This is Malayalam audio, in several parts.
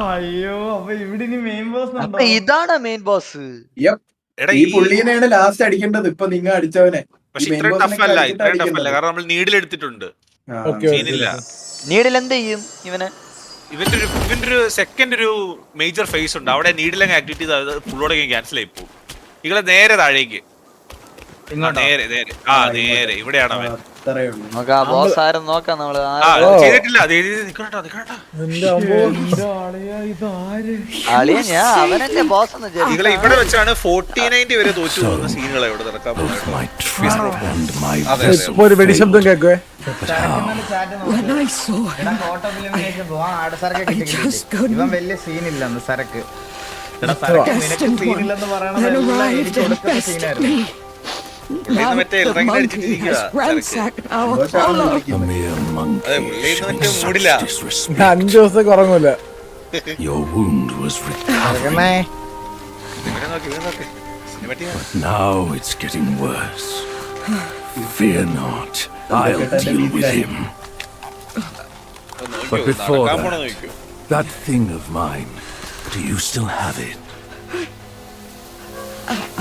അയ്യോ അപ്പൊ ഇവിടെ ഇനി മെയിൻ ബോസ് അപ്പൊ ഇതാണ് മെയിൻ ബോസ്. എടാ ഈ പുള്ളിനെയാണ് ലാസ്റ്റ് അടിക്കേണ്ടത്. ഇപ്പൊ നിങ്ങ അടിച്ചവനെ. പക്ഷെ ഇത്രയും ടഫ് അല്ല ഇത്രയും ടഫ് അല്ല. കാരണം നമ്മൾ നീഡിൽ എടുത്തിട്ടുണ്ട്. സീനില്ല നീടിൽ എന്ത് ചെയ്യും ഇവനെ? ഇവന്റെ ഒരു ഇവന്റെ ഒരു സെക്കൻഡ് ഒരു മേജർ ഫേസ് ഉണ്ട്. അവിടെ നീഡിലങ്ങ് ആക്ടിവിറ്റി ഫുള്ളോടെ ക്യാൻസൽ ആയി പോകും ഇങ്ങളെ നേരെ താഴേക്ക്. നേരെ നേരെ. ആ നേരെ. ഇവിടെയാണ് അവൻ. നോക്കാ ബോസ് ആരും നോക്കാം നമ്മൾ. ചെയ്തിട്ടില്ല. അവനല്ലേ ബോസ്. നിങ്ങളെ ഇവിടെ വെച്ചാണ് ഫോർട്ടി നയന്റി വരെ തോറ്റു പോകുന്ന സീനുകൾ ഇവിടെ നടക്കാൻ പോകുന്നത്. ഒരു വെടിശബ്ദം കിട്ടി. ഇവൻ വലിയ സീനില്ലെന്ന് സരക്ക് സീനില്ലെന്ന് that പറയണതെല്ലാം arrived എനിക്ക് and കൊടുക്കുന്ന bested സീനായിരുന്നു me. Now മറ്റേ the ഇറങ്ങി monkey അടിച്ചിട്ടിരിക്കുക has ransacked our ദോഷമാണെന്ന് hollow. a വിളിക്കുന്നത്. mere monkey അതെ, പുള്ളിയൊന്നും showing മറ്റേ such മൂടില്ല. disrespect. ഞാൻ അഞ്ചു ദിവസത്തേക്ക് ഉറങ്ങൂല Your wound was recovered. ഇവനെ നോക്ക് ഇവനെ നോക്ക് cinematic Now it's getting worse. Fear not. I'll deal with him. But before നടക്കാൻ പോണ that- നോക്കൂ That thing of mine. Do you still have it?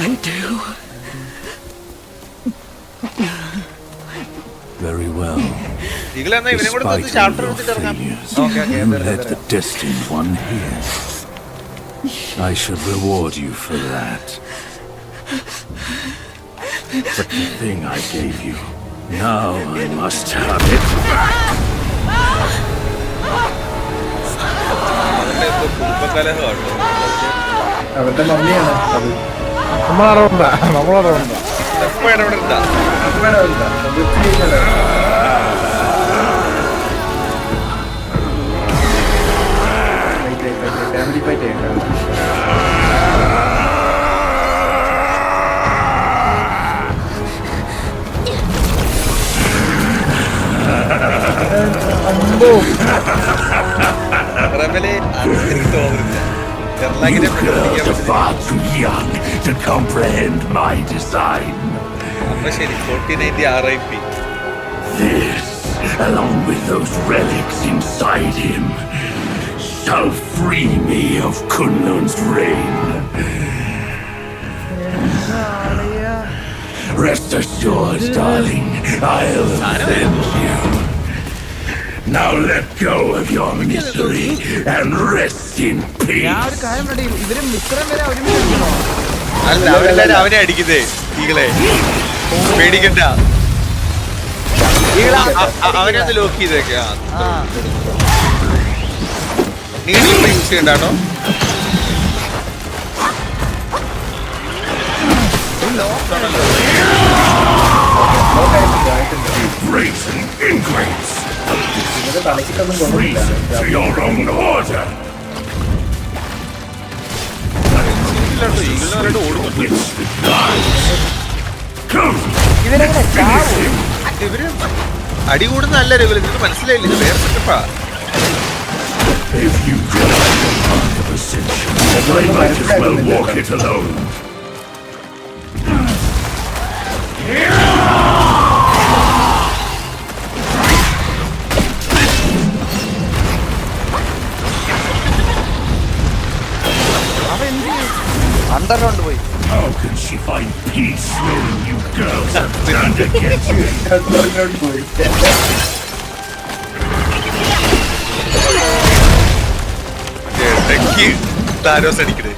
I do. Very well. നിങ്ങളെന്നാ ഇവനെ കൂടെ Despite ഒന്ന് all ചാപ്റ്റർ your എടുത്തിട്ട് ഇറങ്ങാം failures, Okay, okay, you there, led there, the destined one here. I should reward you for that. But the thing I gave you, now I must have it. അതിന്റെ എന്തോ കുടുംബകലഹമാണ് അവരുടെ മമ്മിയാണ് അത് നമ്മളറിവണ്ട നമ്മളറിവണ്ട എപ്പോഴാണ് ഇവിടെ ഉണ്ടാ വേണം അവരുടെ. You girls are far too young to comprehend my design. This, along with those relics inside him, shall free me of Kunlun's reign. Rest assured, darling, I'll avenge you. Now let go of your misery and rest in ഞാൻ ഒരു peace. കാര്യം പറയട്ടെ, ഇവർ മിത്രം വരെ ഒരുമിച്ച് കളിക്കണോ? അല്ല അവരെല്ലാരും അവനെ അടിക്കുന്നേ ഈകളെ. പേടിക്കണ്ട. ഈകളെ അ- അ- അവനെ ഒന്ന് ലോക്ക് ചെയ്തേക്കെ. ആ നീഡിൽ യൂസ് ചെയ്യണ്ടാട്ടോ Brazen ingrates, ഇവരുടെ തലയ്ക്കിട്ടൊന്നും കൊണ്ടില്ല ഇവർ അടി കൂടുന്നതല്ല രഘുല നിനക്ക് മനസ്സിലായില്ല ഇത് വേറെ സെറ്റപ്പാ walk it alone. അണ്ടർഗ്രൗണ്ട് പോയി How can she find peace knowing you girls have turned against me? ഇങ്ങോട്ട് പോയി ഇടയ്ക്ക് താരോസ് അടിക്കണേ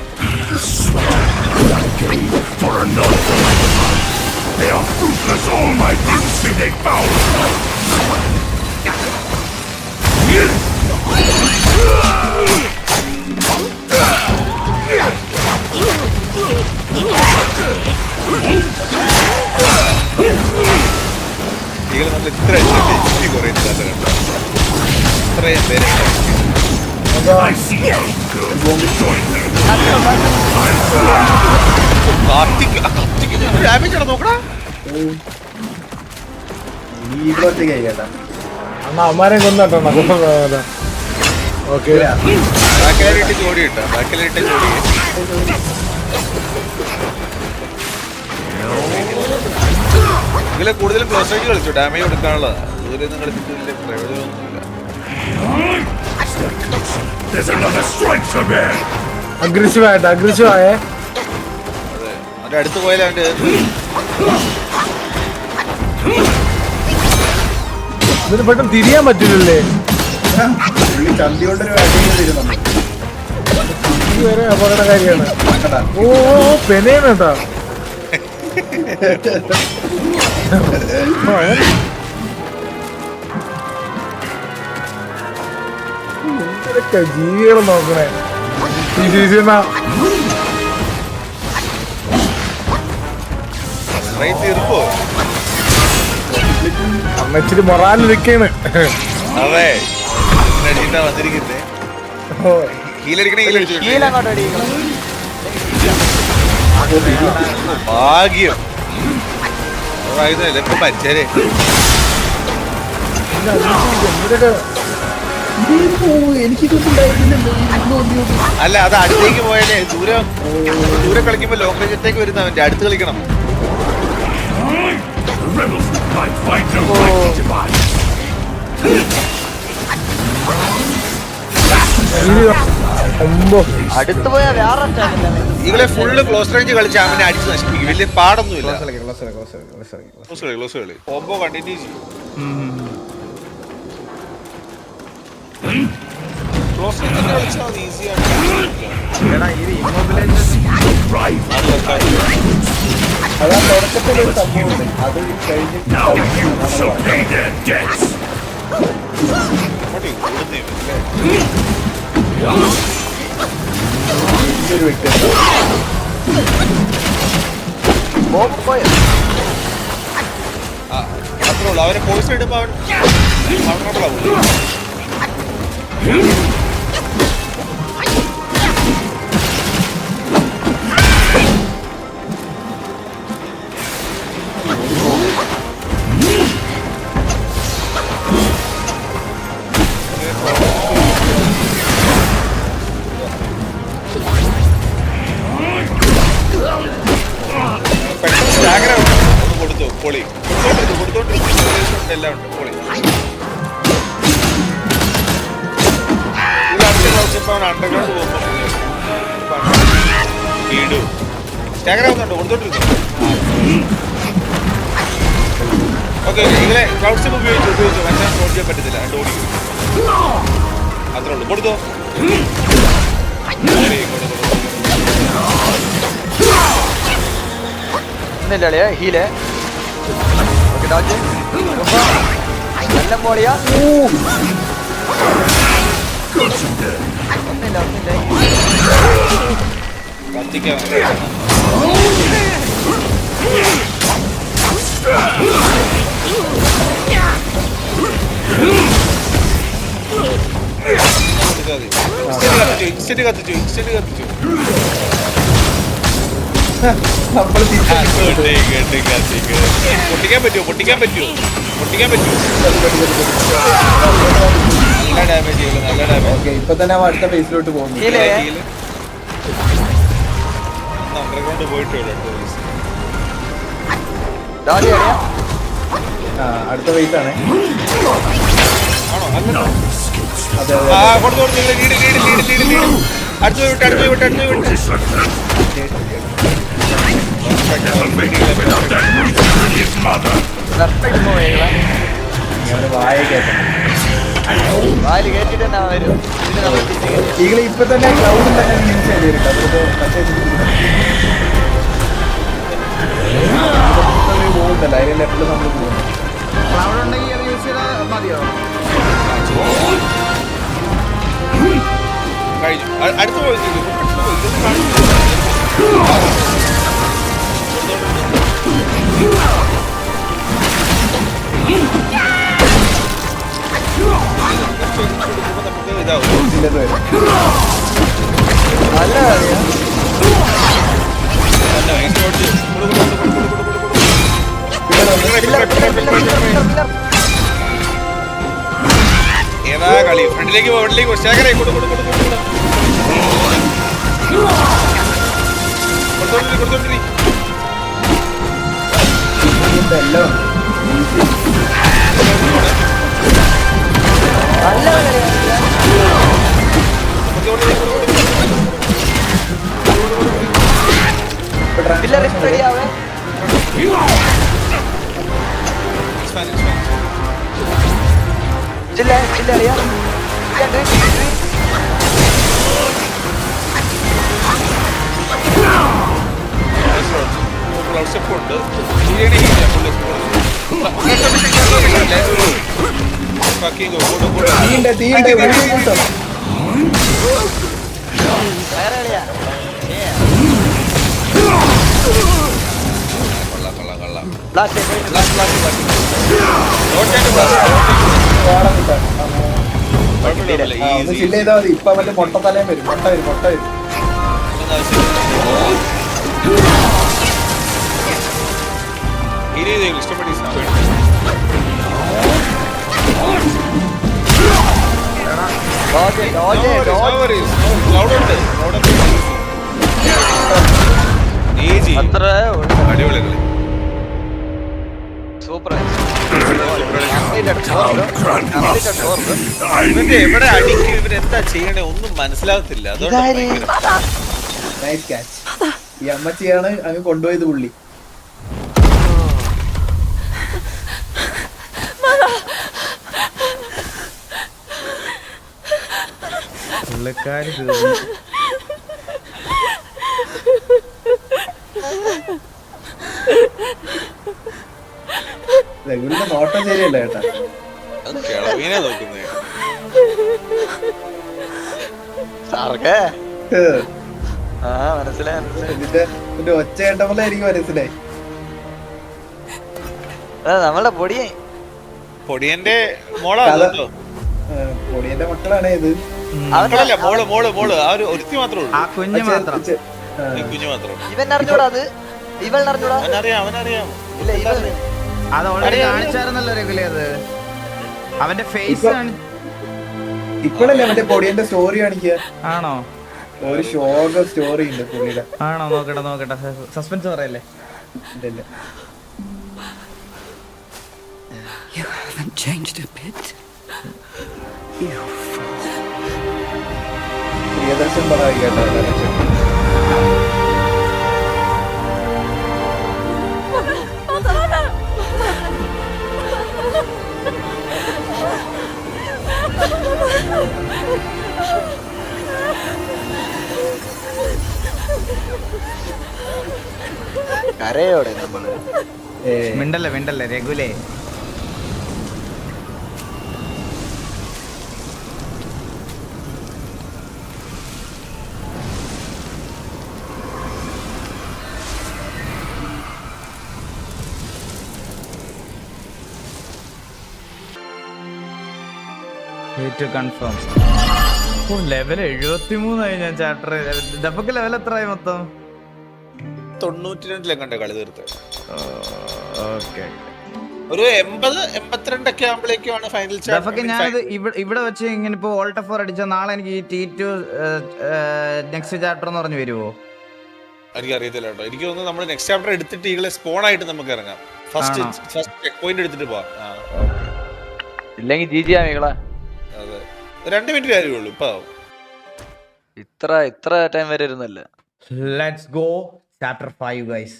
Game for another lifetime. They are fruitless, all my deeds be they ഈകൾ നമ്മൾ ഇത്ര അടിച്ചിട്ട് ഇച്ചിരി കുറയുന്നില്ല കണ്ടോ ഇത്രയും പേരെ. കാർത്തിക് കാർത്തിക് ഡാമേജ് ആണോ നോക്കടാ. അവന്മാരെ കൊന്നിട്ടോ ഓക്കെ ബാക്കിലായിട്ട് ജോഡി കിട്ടാ. ബാക്കിലായിട്ട് ജോഡി. ഇതിലെ കൂടുതലും ക്ലോസ് ആയിട്ട് കളിച്ചു. ഡാമേജ് കൊടുക്കാനുള്ളത്. ദൂരെ നിന്ന് കളിച്ചിട്ടില്ല. പ്രയോജനമൊന്നുമില്ല. There's another strike to bear. Aggressive ആയിട്ട് അഗ്രസീവ് ആയേ അവന്റെ അടുത്ത് പോയാലും അവന്റെ ഇതിന് പെട്ടെന്ന് തിരിയാൻ പറ്റില്ലല്ലേ? ചന്തി കൊണ്ടൊരു വരെ അപകട കാര്യമാണ്. കണ്ടാ? ഓ ഓ, അങ്ങനെ. എന്തൊക്കെ ജീവികൾ നോക്കണേ. ഈ ശിശുന്നാ തീർപ്പോ അമ്മ ഇച്ചിരി മൊറാലിരിക്കാണ് അതെ. അടിച്ചിട്ടാ വന്നിരിക്കുന്നേ. ഓ ഹീലടിക്കണേ ഹീലടിച്ചു? കീഴങ്ങോട്ട് ഇപ്പൊ മരിച്ചേരെ അല്ല അത് അടുത്തേക്ക് പോയാലേ ദൂരെ ദൂരെ കളിക്കുമ്പോ ലോങ് റേഞ്ചത്തേക്ക് വരുന്ന അവന്റെ അടുത്ത് കളിക്കണം. The അടുത്ത് പോയാ വേറെ. ഇവളെ ഫുള്ള് ക്ലോസ് റേഞ്ച് കളിച്ച് അവനെ അടിച്ച് നശിപ്പിക്കും. വലിയ പാടൊന്നുമില്ല. ക്ലോസ് കളി ക്ലോസ് കളി കോമ്പോ കണ്ടിന്യൂ ചെയ്യും. ക്ലോസ് റേഞ്ച് കളിച്ചാൽ ഈസിയാണ് എടാ ഇത് Right. അതാ തുടക്കത്തിൽ ഒരു സംഭവമുണ്ട് അത് കഴിഞ്ഞ് വലിയൊരു വ്യക്തി അത്രേ ഉള്ളൂ അവരെ പോയിസൺ ഇടുമ്പോൾ അവൻ കൗണ്ടറബിൾ ആവും. ക്ലൗഡ് സ്റ്റെപ്പ് ഉപയോഗിച്ചു ഉപയോഗിച്ചു മറ്റാൻ സ്കോർ ചെയ്യാൻ പറ്റത്തില്ല. രണ്ട് ഓടിക്കും അത്രേ ഉള്ളൂ. കൊടുത്തോ? അളിയാ ഹീൽ ഓക്കെ ഡോജ് നല്ല മോളിയാ ഒന്നില്ല ഒന്നില്ല കത്തിക്കാൻ ഇൻസ്റ്റന്റ് കത്തിച്ചു ഇൻസ്റ്റന്റ് കത്തിച്ചു പൊട്ടിക്കാൻ പറ്റുമോ പൊട്ടിക്കാൻ പറ്റുമോ പൊട്ടിക്കാൻ പറ്റുമോ നല്ല ഡാമേജ് ചെയ്യുള്ളൂ നല്ല ഡാമേജ് ഇപ്പൊ തന്നെ അടുത്ത ബേസിലോട്ട് പോകുന്നു അണ്ടർഗ്രൗണ്ട് പോയിട്ടേ ഉള്ളൂ അടുത്ത വെയിറ്റ് ആ അടുത്ത ബേസ് ആണ്. ഈകളെ ഇപ്പൊ തന്നെ ക്ലൗഡിൽ അതിന്റെ ലെഫ്റ്റിൽ നമ്മൾ ക്ലൗഡ് ഉണ്ടെങ്കിൽ അത് യൂസ് ചെയ്താൽ മതിയോ കഴിഞ്ഞു അടുത്ത് പോയി അടുത്ത് പോയി ഇതൊന്നും കാണിച്ചില്ല. നമുക്ക് ഇതാവും ഇതിന്റെ വരും ഫ്രണ്ടിലേക്ക് പോ ഫ്രണ്ടിലേക്ക് പോ. ശേഖരെ ചില്ല ചില്ല അറിയാം? ഉണ്ട് ബിരിയാണി ഇല്ല ഫക്കിംഗ് തീയുണ്ട് തീയുണ്ട് വഴി കിട്ടും വേറെ അറിയാ കൊള്ളാം കൊള്ളാം കൊള്ളാം ഒന്ന് ചില്ല ചെയ്താൽ മതി. ഇപ്പൊ മറ്റേ മുട്ട വരും. മുട്ട വരും മുട്ട വരും. അത്ര അടിപൊളി സൂപ്പർ. ഇവന്റെ എവിടെ അടിക്കും? ഇവരെന്താ ചെയ്യണേ? ഒന്നും മനസ്സിലാകത്തില്ല. അതുകൊണ്ട് നൈസ് ക്യാച്ച് ഈ അമ്മച്ചിയാണ് അങ്ങ് കൊണ്ടുപോയത് പുള്ളി. പുള്ളിക്കാരി രഘുവിന്റെ നോട്ടം ശരിയല്ല ചേട്ടാ കിളവീനെ നോക്കുന്നേ. ആ മനസ്സിലായി മനസ്സിലായി. ഇതിന്റെ ഇതിന്റെ ഒച്ച കേട്ടപ്പോൾ എനിക്ക് മനസ്സിലായി. നമ്മളെ നമ്മളുടെ പൊടിയെ പൊടിയന്റെ പൊടിയന്റെ മക്കളാണ് ഇത്. മക്കളല്ല മോൾ മോൾ മോൾ. ആ ഒരു ഒരുത്തി മാത്രമേ ആ ഉള്ളൂ കുഞ്ഞ് മാത്രം. ഈ കുഞ്ഞു മാത്രം. ഇവൻ അറിഞ്ഞൂടാ അത്? ഇവൻ അറിഞ്ഞൂടാ അവനറിയാം അവനറിയാം. ഇല്ല ഇവൻ അത് ഓൾറെഡി. കാണിച്ചായിരുന്നല്ലോ രഘുലി അത് അവന്റെ ഫേസ് ഇപ്പൊ- ഇപ്പോഴല്ലേ മറ്റേ പൊടിയന്റെ സ്റ്റോറി കാണിക്കുക ആണോ ഒരു ഷോക സ്റ്റോറി ഉണ്ട് പുള്ളിയുടെ ആണോ നോക്കട്ടെ നോക്കട്ടെ സസ്പെൻസ് പറയല്ലേ ഇല്ല, ഇല്ല. You haven't changed a bit. You fool. Priyadarshan പടമായി മിണ്ടല്ലേ മിണ്ടല്ലേ രഘുലേ? കൺഫേം ഓ ലെവൽ എഴുപത്തി മൂന്നായി ഞാൻ ചാപ്റ്റർ ദപ്പക്ക് ലെവൽ എത്രയായി മൊത്തം? തൊണ്ണൂറ്റി രണ്ടിലെ കണ്ട കളി തീർത്ത്. ഓക്കെ ഒരു എൺപത് എൺപത്തിരണ്ടൊക്കെ ആകുമ്പോഴേക്കുമാണ് ഫൈനൽ ദഫക്ക് ഞാനത് ഇവിടെ ഇവിടെ വെച്ച് ഇങ്ങനെ ഇപ്പൊ ഓൾട്ട് ഫോർ അടിച്ച നാളെ എനിക്ക് ഈ ടി ടു നെക്സ്റ്റ് ചാപ്റ്റർ എന്ന് പറഞ്ഞു വരുമോ എനിക്ക് അറിയത്തില്ല കേട്ടോ. എനിക്ക് തോന്നുന്നു നമ്മൾ നെക്സ്റ്റ് ചാപ്റ്റർ എടുത്തിട്ട് ഈകളെ സ്പോൺ ആയിട്ട് നമുക്ക് ഇറങ്ങാം. ഫസ്റ്റ് ഫസ്റ്റ് ചെക്ക് പോയിന്റ് എടുത്തിട്ട് പോവാം. ഇല്ലെങ്കിൽ ജി ജി ആമികളാ അതെ. രണ്ട് മിനിറ്റ് കാര്യമുള്ളൂ ഇപ്പൊ. ഇത്ര ഇത്ര ടൈം വരെ ഇരുന്നല്ല. Let's go chapter five guys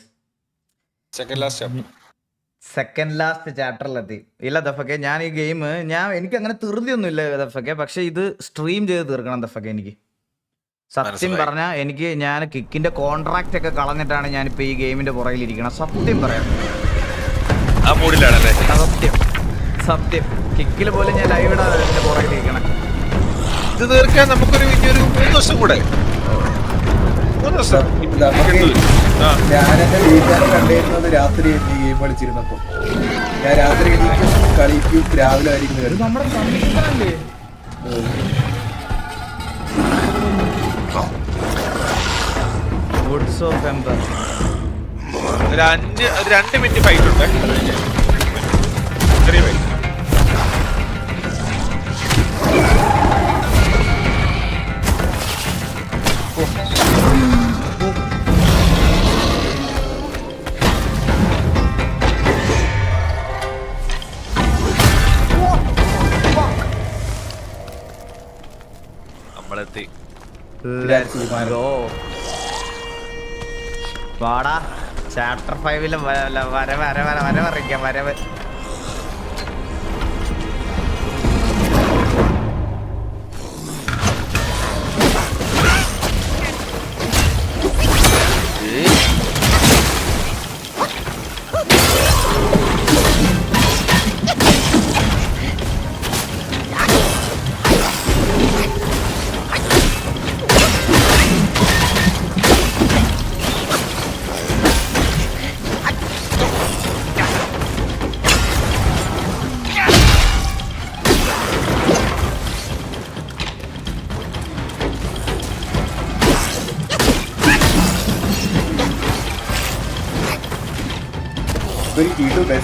second last chapter second last ചാപ്റ്ററിലെത്തി ഇല്ല ദഫക്കെ ഞാൻ ഈ ഗെയിം ഞാൻ എനിക്ക് അങ്ങനെ ധൃതിയൊന്നും ഇല്ല ദഫക്കെ പക്ഷെ ഇത് സ്ട്രീം ചെയ്ത് തീർക്കണം ദഫക്കെ എനിക്ക്. സത്യം. പറഞ്ഞാൽ എനിക്ക് ഞാൻ കിക്കിന്റെ കോൺട്രാക്ട് ഒക്കെ കളഞ്ഞിട്ടാണ് ഞാനിപ്പോ ഈ ഗെയിമിന്റെ പുറകിൽ ഇരിക്കണം സത്യം പറയാം. സത്യം. സത്യം. കിക്കിൽ പോലും ഞാൻ ലൈവ് ഇടാതെ പുറകിൽ ഇരിക്കണം ഇത് തീർക്കാൻ നമുക്കൊരു വലിയൊരു മൂന്ന് ദിവസം കൂടെ. മൂന്ന് ദിവസം. ഞാൻ എന്റെ വീട്ടുകാരെ കണ്ടിരുന്നത് രാത്രി ഈ ഗെയിം കളിച്ചിരുന്നപ്പോ. ഞാൻ രാത്രി എണീക്കും കളിക്കും രാവിലെ ആയിരിക്കും ഒരു അഞ്ച് രണ്ട് മിനിറ്റ് ഫൈറ്റ് ഉണ്ട്. ചെറിയ ഫൈറ്റ് Go. വാടാ ചാപ്റ്റർ വര വരവ് വരവ് വരവ് വരവറിയിക്കാം വരവ്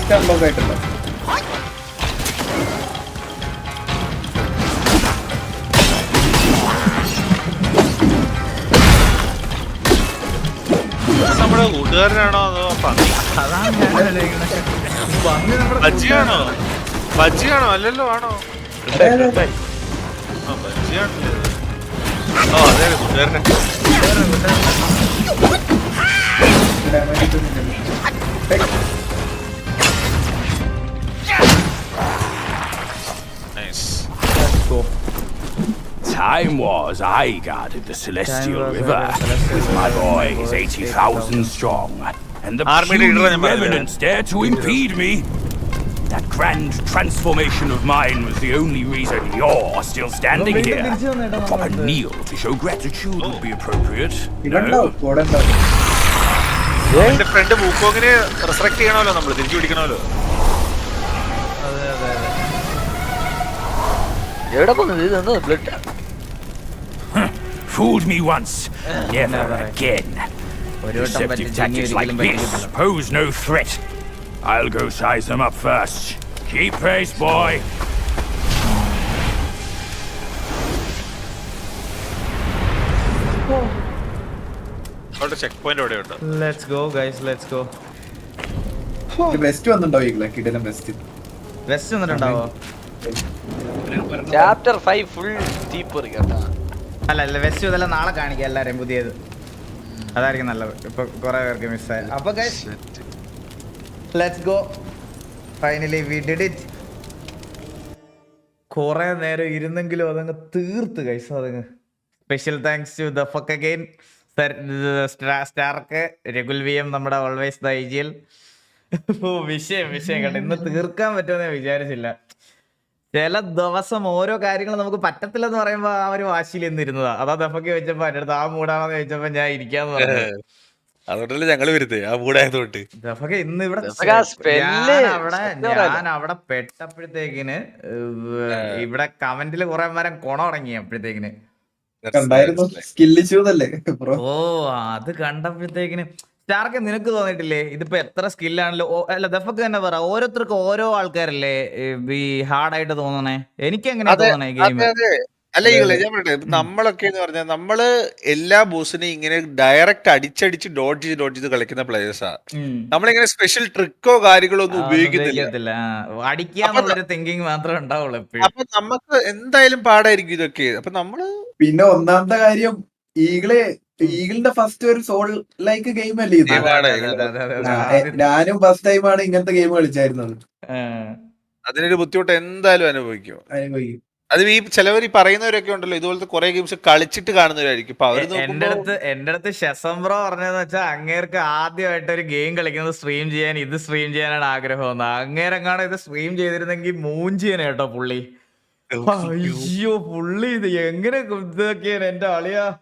ബെസ്റ്റ് അൺലോക്ക് ആയിട്ടുണ്ടോ നമ്മുടെ കൂട്ടുകാരനാണോ അതോ പന്നി? ബജ്ജിയാണോ ബജ്ജിയാണോ അല്ലല്ലോ ആണോ? ബജ്ജിയാണല്ലേ. ഓ അതെ അതെ, കൂട്ടുകാരനെ. Time was I guarded the Celestial was I River guarded the Celestial with my River. boys, 80,000 strong, and the Army puny leader ഞാൻ പറഞ്ഞത്. revenants dared to impede me. That grand transformation of mine was the only reason you're still standing വീണ്ടും here. തിരിച്ചു വന്നേട്ടാ A proper നമ്മളടുത്ത്. kneel to show gratitude would be appropriate. ഇവിടെ No? ഉണ്ടാവും കൂടെ ഉണ്ടാവും എന്റെ ഫ്രണ്ട് വൂക്കോങ്ങിനെ റിസറക്ട് ചെയ്യണമല്ലോ നമ്മള് തിരിച്ചു പിടിക്കണമല്ലോ അതെ അതെ അതെ എവിടെ പോകുന്നത് ഇത് എന്താ blood Fooled me once, never Never again. ഒരു വട്ടം Deceptive പറ്റി ചങ്ങി tactics like ഒരിക്കലും this പറ്റില്ല pose no threat. I'll go size them up first. Keep pace, boy. അവിടെ ചെക്ക് പോയിന്റ് അവിടെ ഉണ്ട് let's go guys let's go best വന്നിട്ടുണ്ടോ ഈകളെ കിടലും best west വന്നിട്ടുണ്ടാവോ chapter five full തീപ്പൊറി കേട്ടാ അല്ല അല്ല വെസ്റ്റ് ഇതെല്ലാം നാളെ കാണിക്കാം എല്ലാരെയും പുതിയത്. അതായിരിക്കും നല്ലത്. ഇപ്പൊ കുറെ പേർക്ക് മിസ്സായി. അപ്പൊ let's go finally we did it കുറെ നേരം ഇരുന്നെങ്കിലും അതങ്ങ് തീർത്ത് കൈസ് അതങ്ങ്. Special thanks to the fuck Stark രഘുൽ വി എം നമ്മുടെ ഓൾവേസ് ദ ഐ എൽ വിഷയം വിഷയം കേട്ടോ. ഇന്ന് തീർക്കാൻ പറ്റുമെന്ന് വിചാരിച്ചില്ല. ചില ദിവസം ഓരോ കാര്യങ്ങൾ നമുക്ക് പറ്റത്തില്ലെന്ന് പറയുമ്പോ ആ ഒരു വാശിയിൽ ഇന്നിരുന്നതാ അതാ ദഫക്ക് വെച്ചപ്പോ എന്റെ അടുത്ത് ആ മൂടാണെന്ന് ചോദിച്ചപ്പോ ഞാൻ ഇരിക്കാന്ന് പറഞ്ഞു. അതുകൊണ്ടല്ലേ ഞങ്ങൾ വരുന്നത് ആ മൂടായതുകൊണ്ട്. ദഫക്ക് ഇന്ന് ഇവിടെ ഞാൻ അവിടെ. ഞാൻ അവിടെ പെട്ടപ്പോഴത്തേക്കിന് ഇവിടെ കമന്റിൽ കുറെ മരം കൊണ തുടങ്ങി അപ്പോഴത്തേക്കിന്. ഓ അത് കണ്ടപ്പോഴത്തേക്കിന് സ്റ്റാർക്ക് നിനക്ക് തോന്നിയിട്ടില്ലേ? ഇതിപ്പോ എത്ര സ്കില്ലാണല്ലോ അല്ല ദഫക്ക് തന്നെ പറ. ഓരോരുത്തർക്കും ഓരോ ആൾക്കാരല്ലേ ഈ ഹാർഡായിട്ട് തോന്നണേ? എനിക്ക് എങ്ങനെ തോന്നണേ ഗെയിം അതെ അതെ. അല്ല ഈകളെ ഞാൻ പറയട്ടെ നമ്മളൊക്കെ എന്ന് പറഞ്ഞാൽ നമ്മൾ എല്ലാ ബോസിനെയും ഇങ്ങനെ ഡയറക്റ്റ് അടിച്ചടിച്ച് ഡോട്ട് ചെയ്ത് ഡോട്ട് ചെയ്ത് കളിക്കുന്ന പ്ലേയേഴ്സാ നമ്മളിങ്ങനെ സ്പെഷ്യൽ ട്രിക്കോ കാര്യങ്ങളോ ഒന്നും ഉപയോഗിക്കുന്നില്ല. അടിക്കാന്നുള്ളൊരു തിങ്കിങ് മാത്രമേ ഉണ്ടാവുള്ളൂ എപ്പോഴും. അപ്പൊ നമുക്ക് എന്തായാലും പാടായിരിക്കും ഇതൊക്കെ. അപ്പൊ നമ്മൾ പിന്നെ ഒന്നാമത്തെ കാര്യം ഈഗിൾ ഈഗിളിന്റെ ഫസ്റ്റ് ഒരു സോൾ ലൈക്ക് ഗെയിം അല്ലേ ഇത്? ഞാനും ഫസ്റ്റ് ടൈമാണ് ഇങ്ങനത്തെ ഗെയിം കളിച്ചായിരുന്നത്. അതിനൊരു ബുദ്ധിമുട്ട് എന്തായാലും അനുഭവിക്കും. അനുഭവിക്കും. അത് ഈ ചിലവർ ഈ പറയുന്നവരൊക്കെ ഉണ്ടല്ലോ ഇതുപോലത്തെ കുറെ ഗെയിംസ് കളിച്ചിട്ട് കാണുന്നവരായിരിക്കും. അപ്പൊ അവർ എ- എന്റെ അടുത്ത് എന്റെ അടുത്ത് ഷെസംബ്രോ പറഞ്ഞതെന്ന് വെച്ചാൽ അങ്ങേർക്ക് ആദ്യമായിട്ട് ഒരു ഗെയിം കളിക്കുന്നത് സ്ട്രീം ചെയ്യാൻ ഇത് സ്ട്രീം ചെയ്യാനാണ് ആഗ്രഹം അങ്ങേരെങ്ങാണ് ഇത് സ്ട്രീം ചെയ്തിരുന്നെങ്കിൽ മൂഞ്ചിയാണ് കേട്ടോ പുള്ളി. അയ്യോ പുള്ളി ഇത് എങ്ങനെ ഇതൊക്കെയാണ് എന്റെ അളിയാ?